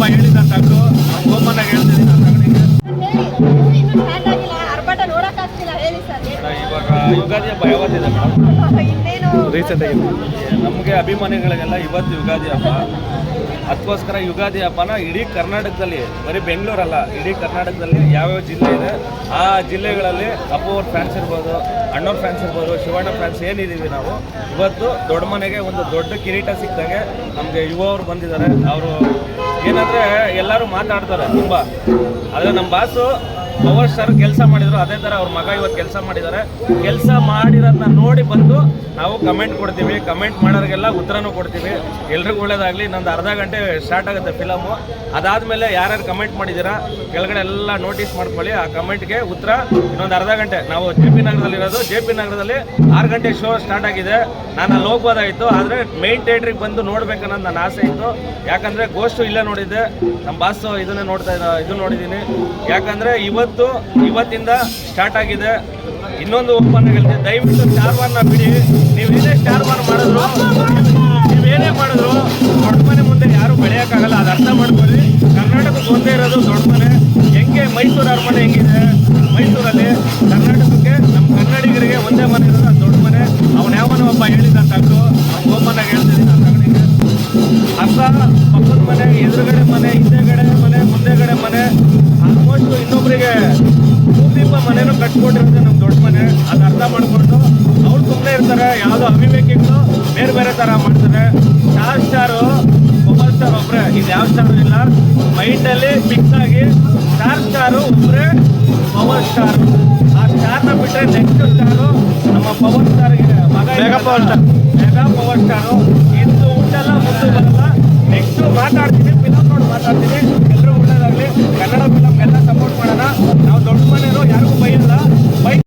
ಒಬ್ಬ ಹೇಳಿದ ತಗ್ಗು ಸರ್ ಇವಾಗ ಯುಗಾದಿ ಹಬ್ಬ. ಯಾವತ್ತಿದೆ ಮೇಡಮ್ ಇನ್ನೇನು ರೀಸೆಂಟ್ ಆಗಿ ನಮಗೆ ಅಭಿಮಾನಿಗಳಿಗೆಲ್ಲ ಇವತ್ತು ಯುಗಾದಿ ಹಬ್ಬ. ಅದಕ್ಕೋಸ್ಕರ ಯುಗಾದಿ ಹಬ್ಬನ ಇಡೀ ಕರ್ನಾಟಕದಲ್ಲಿ, ಬರೀ ಬೆಂಗಳೂರಲ್ಲ, ಇಡೀ ಕರ್ನಾಟಕದಲ್ಲಿ ಯಾವ್ಯಾವ ಜಿಲ್ಲೆ ಇದೆ, ಆ ಜಿಲ್ಲೆಗಳಲ್ಲಿ ಅಪ್ಪವ್ರ ಫ್ಯಾನ್ಸ್ ಇರ್ಬೋದು, ಅಣ್ಣವ್ರ ಫ್ಯಾನ್ಸ್ ಇರ್ಬೋದು, ಶಿವಣ್ಣ ಫ್ಯಾನ್ಸ್ ಏನಿದ್ದೀವಿ ನಾವು, ಇವತ್ತು ದೊಡ್ಡ ಮನೆಗೆ ಒಂದು ದೊಡ್ಡ ಕಿರೀಟ ಸಿಕ್ಕಾಗೆ ನಮಗೆ ಯುವವರು ಬಂದಿದ್ದಾರೆ. ಅವರು ಏನಂದರೆ ಎಲ್ಲರೂ ಮಾತಾಡ್ತಾರೆ ತುಂಬ. ಆದರೆ ನಮ್ಮ ಬಾಸು ಪವರ್ ಸ್ಟಾರ್ ಕೆಲಸ ಮಾಡಿದ್ರು, ಅದೇ ಥರ ಅವ್ರ ಮಗ ಇವತ್ತು ಕೆಲಸ ಮಾಡಿದ್ದಾರೆ ಕೆಲಸ ಮಾಡಿರೋದನ್ನ ನೋಡಿ ಬಂದು ನಾವು ಕಮೆಂಟ್ ಕೊಡ್ತೀವಿ. ಕಮೆಂಟ್ ಮಾಡೋರಿಗೆಲ್ಲ ಉತ್ತರನೂ ಕೊಡ್ತೀವಿ. ಎಲ್ರಿಗೂ ಒಳ್ಳೇದಾಗಲಿ. ನಂದು ಅರ್ಧ ಗಂಟೆ ಸ್ಟಾರ್ಟ್ ಆಗುತ್ತೆ ಫಿಲಮು ಅದಾದಮೇಲೆ ಯಾರ್ಯಾರು ಕಮೆಂಟ್ ಮಾಡಿದ್ದೀರಾ ಕೆಳಗಡೆ ಎಲ್ಲ ನೋಟಿಸ್ ಮಾಡ್ಕೊಳ್ಳಿ. ಆ ಕಮೆಂಟ್ಗೆ ಉತ್ತರ ಇನ್ನೊಂದು ಅರ್ಧ ಗಂಟೆ. ನಾವು ಜೆ ಪಿ ನಗರದಲ್ಲಿರೋದು ಜೆ ಪಿ ನಗರದಲ್ಲಿ ಆರು ಗಂಟೆ ಶೋ ಸ್ಟಾರ್ಟ್ ಆಗಿದೆ. ನಾನು ಅಲ್ಲಿ ಹೋಗ್ಬೋದಾಗಿತ್ತು, ಆದರೆ ಮೇನ್ ಥಿಯೇಟ್ರಿಗೆ ಬಂದು ನೋಡ್ಬೇಕನ್ನೋದು ನನ್ನ ಆಸೆ ಇತ್ತು. ಯಾಕಂದರೆ ಗೋಸ್ಟು ಇಲ್ಲೇ ನೋಡಿದ್ದೆ. ನಮ್ಮ ಬಾಸು ಇದನ್ನೇ ನೋಡ್ತಾ ಇದು ನೋಡಿದ್ದೀನಿ ಯಾಕಂದರೆ ಇವತ್ತು ಇವತ್ತಿಂದ ಸ್ಟಾರ್ಟ್ ಆಗಿದೆ. ಇನ್ನೊಂದು ಓಪನ್ ಹೇಳ್ತೀನಿ ದಯವಿಟ್ಟು ಸ್ಟಾರ್ ವಾರ್ನ ಬಿಡಿ. ನೀವೇನೇ ಸ್ಟಾರ್ ವಾರ್ ಮಾಡಿದ್ರು ನೀವೇನೇ ಮಾಡಿದ್ರು, ದೊಡ್ಡ ಮನೆ ಮುಂದೆ ಯಾರು ಬೆಳೆಯೋಕ್ಕಾಗಲ್ಲ. ಅದು ಅರ್ಥ ಮಾಡ್ಕೊಳ್ಳಿ. ಕರ್ನಾಟಕಕ್ಕೆ ಒಂದೇ ಇರೋದು ದೊಡ್ಡ ಮನೆ. ಹೆಂಗೆ ಮೈಸೂರು ಅರಮನೆ ಹೆಂಗಿದೆ? ಮೈಸೂರಲ್ಲಿ ಕರ್ನಾಟಕಕ್ಕೆ ನಮ್ಮ ಕನ್ನಡಿಗರಿಗೆ ಒಂದೇ ಮನೆ ಇರೋದು ಅದು ದೊಡ್ಡ ಮನೆ. ಅವನು ಯಾವನೋ ಒಬ್ಬ ಹೇಳಿದ ತಗ್ಗು ಅವ್ನು ಓಪನ್ನಾಗ ಹೇಳ್ತಿದ್ದೀನಿ. ಆ ಅರ್ಥ? ಪಕ್ಕದ ಮನೆ, ಎದುರುಗಡೆ ಮನೆ, ಹಿಂದೆಗಡೆ ಮನೆ ಕಟ್ಕೊಂಡಿರೋದು ನಮ್ಮ ದೊಡ್ಡ ಮನೆ. ಅದು ಅರ್ಥ ಮಾಡಿಕೊಂಡು ಅವ್ರು ಸುಮ್ಮನೆ ಇರ್ತಾರೆ ಯಾವುದೋ ಅಭಿವೇಕಿಗಳು ಬೇರೆ ಬೇರೆ ಥರ ಮಾಡ್ತಾರೆ. ಸ್ಟಾರ್ ಸ್ಟಾರು ಮೊಬೈಲ್ ಸ್ಟಾರ್ ಒಬ್ಬರೇ ಇದು ಯಾವ ಸ್ಟಾರ್ ಇಲ್ಲ. ಮೈಂಡಲ್ಲಿ ಫಿಕ್ಸ್ ಆಗಿ ಸ್ಟಾರ್ ಸ್ಟಾರು ಒಬ್ಬರೇ ಪವರ್ ಸ್ಟಾರ್ ಆ ಸ್ಟಾರ್ನ ಬಿಟ್ಟರೆ ನೆಕ್ಸ್ಟ್ ಸ್ಟಾರು ನಮ್ಮ ಪವರ್ ಸ್ಟಾರ್ಗೆ ಮಗ power star mega power star ಇಂದು ಉಂಟಲ್ಲ ಮುಂದೆ ಬರಲ್ಲ. ನೆಕ್ಸ್ಟು ಮಾತಾಡ್ತೀನಿ ಫಿಲಮ್ ನೋಡಿ ಮಾತಾಡ್ತೀನಿ. ಎಲ್ಲರೂ ಊಟದಾಗಲಿ ಕನ್ನಡ ಫಿಲಮ್ ಎಲ್ಲ ಸಪೋರ್ಟ್